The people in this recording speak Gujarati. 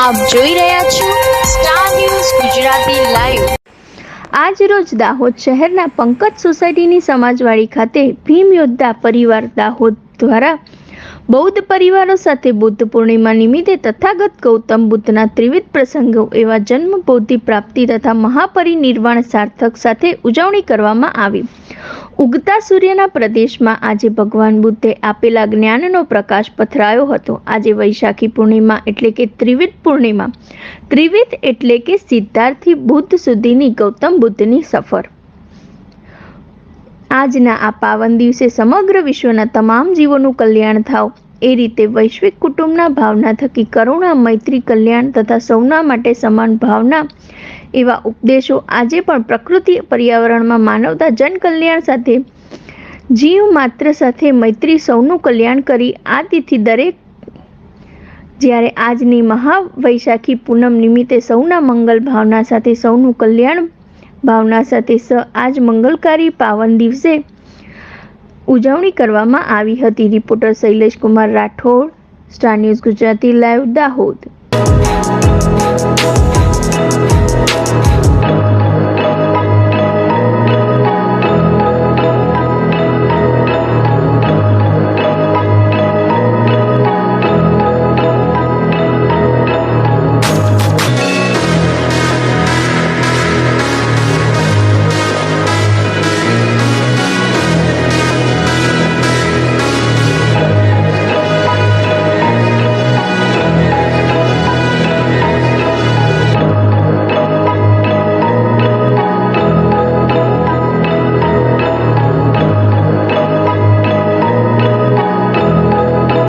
આપ જોઈ રહ્યા છો સ્ટાર ન્યૂઝ ગુજરાતી લાઈવ આજ રોજ દાહોદ શહેરના પંકજ સોસાયટીની સમાજવાડી ખાતે ભીમ યોદ્ધા પરિવાર દાહોદ દ્વારા બૌદ્ધ પરિવારો સાથે બુદ્ધ પૂર્ણિમા નિમિત્તે તથાગત ગૌતમ બુદ્ધના ત્રિવિધ પ્રસંગો એવા જન્મ, બૌદ્ધિ પ્રાપ્તિ તથા મહાપરિનિર્વાણ સાર્થક સાથે ઉજવણી કરવામાં આવી. ઉગતા સૂર્યના પ્રદેશમાં આજે ભગવાન બુદ્ધે આપેલા જ્ઞાનનો પ્રકાશ પથરાયો હતો. આજે વૈશાખી પૂર્ણિમા એટલે કે ત્રિવિધ પૂર્ણિમા. ત્રિવિધ એટલે કે સિદ્ધાર્થી બુદ્ધ સુધીની ગૌતમ બુદ્ધની સફર. આજના આ પાવન દિવસે સમગ્ર વિશ્વના તમામ જીવોનું કલ્યાણ થાવ. એ રીતે વૈશ્વિક કુટુંબના ભાવના થકી કરુણા, મૈત્રી કલ્યાણ તથા સૌના માટે સમાન ભાવના એવા ઉપદેશો આજે પણ પ્રકૃતિ પર્યાવરણમાં માનવતા, જનકલ્યાણ સાથે, જીવ માત્ર સાથે મૈત્રી સૌનું કલ્યાણ કરી આ તિથિ દરેક જ્યારે આજની મહાવૈશાખી પૂનમ નિમિત્તે સૌના મંગલ ભાવના સાથે, સૌનું કલ્યાણ ભાવના સાથે સ આજ મંગલકારી પાવન દિવસે ઉજવણી કરવામાં આવી હતી. Reporter Shailesh Kumar Rathod, star news Gujarati, live Dahod.